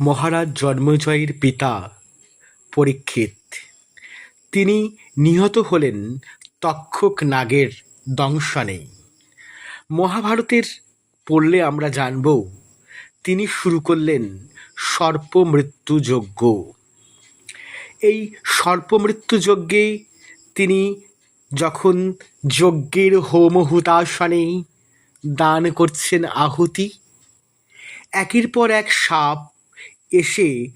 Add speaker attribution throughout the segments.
Speaker 1: মহারাজ জন্মজয়ের পিতা পরীক্ষিত। তিনি নিহত হলেন তক্ষক নাগের দংশনে। মহাভারতের পড়লে আমরা জানব, তিনি শুরু করলেন সর্পমৃত্যুযজ্ঞ। এই সর্পমৃত্যু যজ্ঞে তিনি যখন যজ্ঞের হোম হুতাসনে দান করছেন আহুতি, একের পর এক সাপ এসে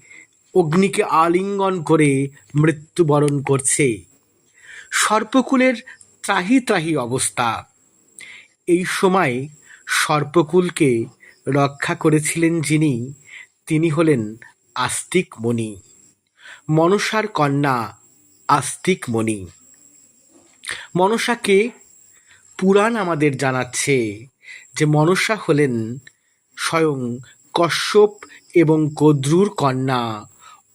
Speaker 1: অগ্নিকে আলিঙ্গন করে মৃত্যুবরণ করছে। সর্পকুলের ত্রাহি ত্রাহি অবস্থা। এই সময় সর্পকুলকে রক্ষা করেছিলেন যিনি, তিনি হলেন আস্তিক মণি, মনসার কন্যা আস্তিক মণি। মনসাকে পুরাণ আমাদের জানাচ্ছে যে মনসা হলেন স্বয়ং কশ্যপ এবং কদ্রুর কন্যা,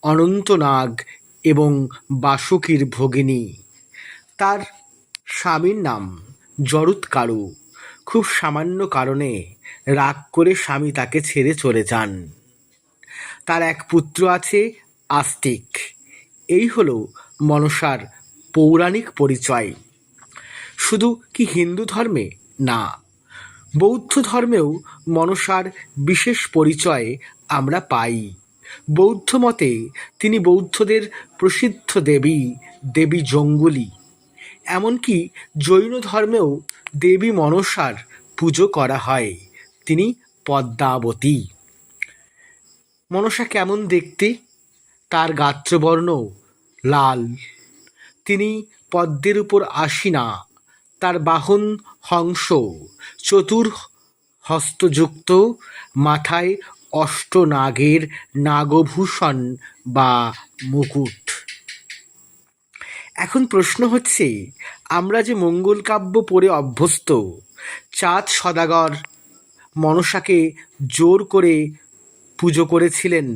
Speaker 1: অনন্তনাগ এবং বাসুকীর ভগিনী। তার স্বামীর নাম জরুৎকারু খুব সামান্য কারণে রাগ করে স্বামী তাকে ছেড়ে চলে যান। তার এক পুত্র আছে আস্তিক। এই হল মনসার পৌরাণিক পরিচয়। শুধু কি হিন্দু ধর্মে? না। বৌদ্ধ ধর্মেও মনসার বিশেষ পরিচয় আমরা পাই। বৌদ্ধ মতে তিনি বৌদ্ধদের প্রসিদ্ধ দেবী দেবী জঙ্গুলি। এমনকি জৈন ধর্মেও দেবী মনসার পুজো করা হয়। তিনি পদ্মাবতী। মনসা কেমন দেখতে? তার গাত্রবর্ণ লাল। তিনি পদ্মের উপর আসীনা। তার বাহন হংস, চতুর হস্তযুক্ত, মাথায় অষ্টনাগের নাগভূষণ বা মুকুট। এখন প্রশ্ন হচ্ছে, আমরা যে মঙ্গল কাব্য পড়ে অভ্যস্ত, চাঁদ সদাগর মনসাকে জোর করে পুজো করেছিলেন,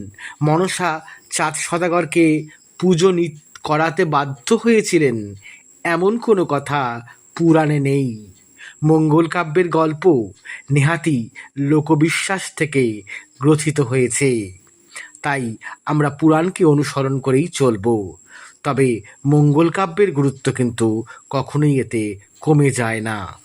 Speaker 1: মনসা চাঁদ সদাগরকে পুজো করাতে বাধ্য হয়েছিলেন, এমন কোনো কথা পুরাণে নেই। মঙ্গল কাব্যের গল্প নেহাতি লোকবিশ্বাস থেকে গ্রথিত হয়েছে। তাই আমরা পুরাণকে অনুসরণ করেই চলব। তবে মঙ্গল কাব্যের গুরুত্ব কিন্তু কখনোই এতে কমে যায় না।